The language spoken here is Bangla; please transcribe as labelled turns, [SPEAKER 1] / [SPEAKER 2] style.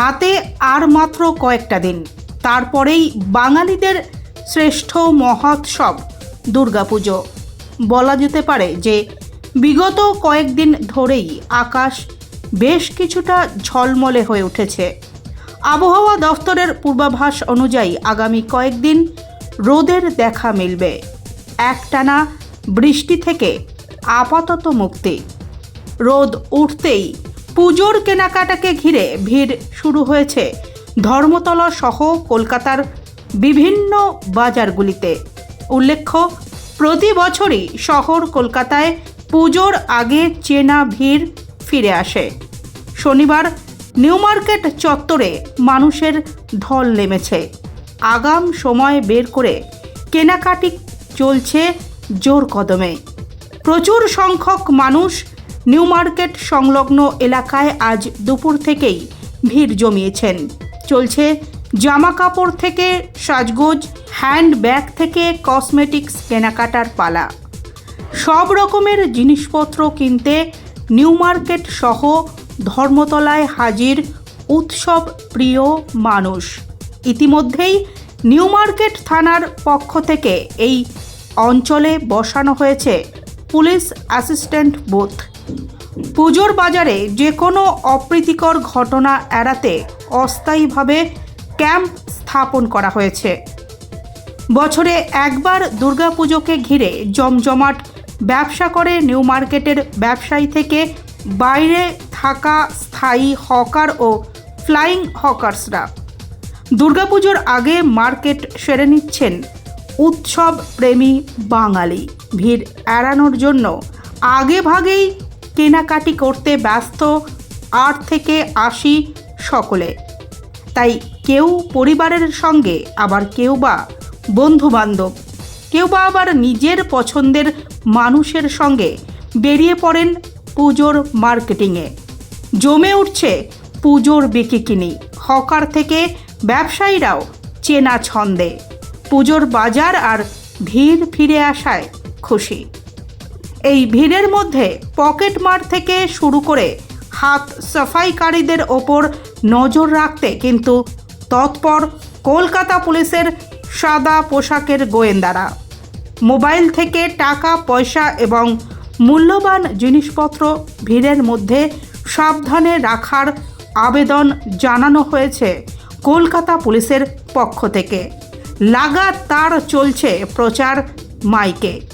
[SPEAKER 1] হাতে আর মাত্র কয়েকটা দিন। তারপরেই বাঙালিদের শ্রেষ্ঠ মহোৎসব, দুর্গাপুজো। বলা যেতে পারে যে, বিগত কয়েকদিন ধরেই আকাশ বেশ কিছুটা ঝলমলে হয়ে উঠেছে। আবহাওয়া দফতরের পূর্বাভাস অনুযায়ী আগামী কয়েকদিন রোদের দেখা মিলবে। একটানা বৃষ্টি থেকে আপাতত মুক্তি। রোদ উঠতেই পুজোর কেনাকাটাকে ঘিরে ভিড় শুরু হয়েছে। ধর্মতলা সহ কলকাতার বিভিন্ন বাজারগুলিতে। উল্লেখ্য, প্রতি বছরই শহর কলকাতায় পুজোর আগে চেনা ভিড় ফিরে আসে। শনিবার নিউ মার্কেট চত্বরে মানুষের ঢল নেমেছে। আগাম সময় বের করে কেনাকাটি চলছে জোর কদমে। প্রচুর সংখ্যক মানুষ নিউ মার্কেট সংলগ্ন এলাকায় আজ দুপুর থেকেই ভিড় জমিয়েছেন। চলছে জামা কাপড় থেকে সাজগোজ, হ্যান্ডব্যাগ থেকে কসমেটিক্স কেনাকাটার পালা। সব রকমের জিনিসপত্র কিনতে নিউ মার্কেট সহ ধর্মতলায় হাজির উৎসব প্রিয় মানুষ। ইতিমধ্যেই নিউ মার্কেট থানার পক্ষ থেকে এই অঞ্চলে বসানো হয়েছে পুলিশ অ্যাসিস্ট্যান্ট বুথ। পুজোর বাজারে যে কোনো অপ্রীতিকর ঘটনা এড়াতে অস্থায়ীভাবে ক্যাম্প স্থাপন করা হয়েছে। বছরে একবার দুর্গাপুজোকে ঘিরে জমজমাট, ব্যবসা করে নিউ মার্কেটের ব্যবসায়ী থেকে বাইরে থাকা স্থায়ী হকার ও ফ্লাইং হকার্সরা। দুর্গাপুজোর আগে মার্কেট সেরে নিচ্ছেন উৎসব প্রেমী বাঙালি। ভিড় এড়ানোর জন্য আগে ভাগেই কেনাকাটি করতে ব্যস্ত আট থেকে আশি সকলে। তাই কেউ পরিবারের সঙ্গে, আবার কেউ বা বন্ধু বান্ধব কেউ বা আবার নিজের পছন্দের মানুষের সঙ্গে বেরিয়ে পড়েন পুজোর মার্কেটিংয়ে। জমে উঠছে পুজোর বিকিকিনি, হকার থেকে ব্যবসায়ীরাও চেনা ছন্দে। পুজোর বাজার আর ভিড় ফিরে আসায় খুশি। এই ভিড়ের মধ্যে পকেট মার থেকে শুরু করে হাত সাফাইকারীদের ওপর নজর রাখতে কিন্তু তৎপর কলকাতা পুলিশের সাদা পোশাকের গোয়েন্দারা। মোবাইল থেকে টাকা, পয়সা এবং মূল্যবান জিনিসপত্র ভিড়ের মধ্যে সাবধানে রাখার আবেদন জানানো হয়েছে কলকাতা পুলিশের পক্ষ থেকে। লাগাতার চলছে প্রচার মাইকে।